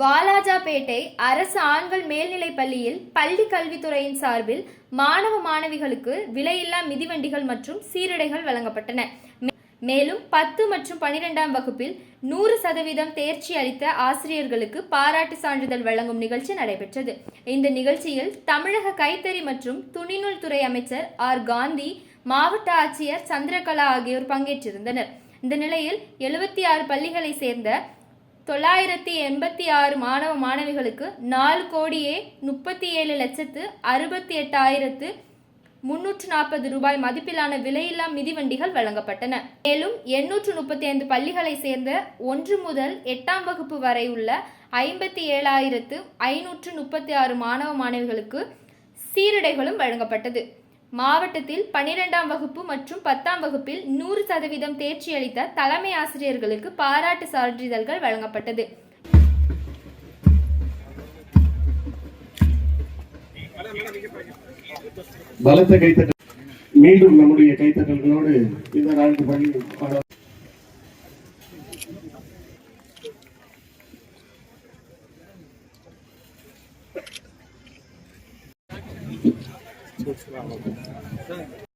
வாலாஜாபேட்டை அரசு ஆண்கள் மேல்நிலைப் பள்ளியில் பள்ளி கல்வித்துறையின் சார்பில் மாணவ மாணவிகளுக்கு விலையில்லா மிதிவண்டிகள் மற்றும் சீருடைகள் வழங்கப்பட்டன. மேலும் பத்து மற்றும் பனிரெண்டாம் வகுப்பில் நூறு சதவீதம் தேர்ச்சி அளித்த ஆசிரியர்களுக்கு பாராட்டு சான்றிதழ் வழங்கும் நிகழ்ச்சி நடைபெற்றது. இந்த நிகழ்ச்சியில் தமிழக கைத்தறி மற்றும் துணிநூல் துறை அமைச்சர் ஆர். காந்தி மாவட்ட ஆட்சியர் சந்திரகலா ஆகியோர் பங்கேற்றிருந்தனர். இந்த நிலையில் எழுபத்தி ஆறு பள்ளிகளை சேர்ந்த தொள்ளாயிரத்தி எண்பத்தி ஆறு மாணவ மாணவிகளுக்கு நாலு கோடியே முப்பத்தி ஏழு லட்சத்து அறுபத்தி எட்டாயிரத்து முன்னூற்று நாற்பது ரூபாய் மதிப்பிலான விலையில்லா மிதிவண்டிகள் வழங்கப்பட்டன. மேலும் எண்ணூற்று முப்பத்தி ஐந்து பள்ளிகளை சேர்ந்த ஒன்று முதல் எட்டாம் வகுப்பு வரை உள்ள ஐம்பத்தி ஏழாயிரத்து ஐநூற்று முப்பத்தி ஆறு மாணவ மாணவிகளுக்கு சீருடைகளும் வழங்கப்பட்டது. மாவட்டத்தில் பனிரெண்டாம் வகுப்பு மற்றும் பத்தாம் வகுப்பில் நூறு சதவீதம் தேர்ச்சி அளித்த தலைமை ஆசிரியர்களுக்கு பாராட்டு சான்றிதழ்கள் வழங்கப்பட்டது. பலத்த கைத்தட்டல் மீண்டும் நம்முடைய கைத்தட்டல்களோடு இந்த நான்கு பள்ளி மாணவ-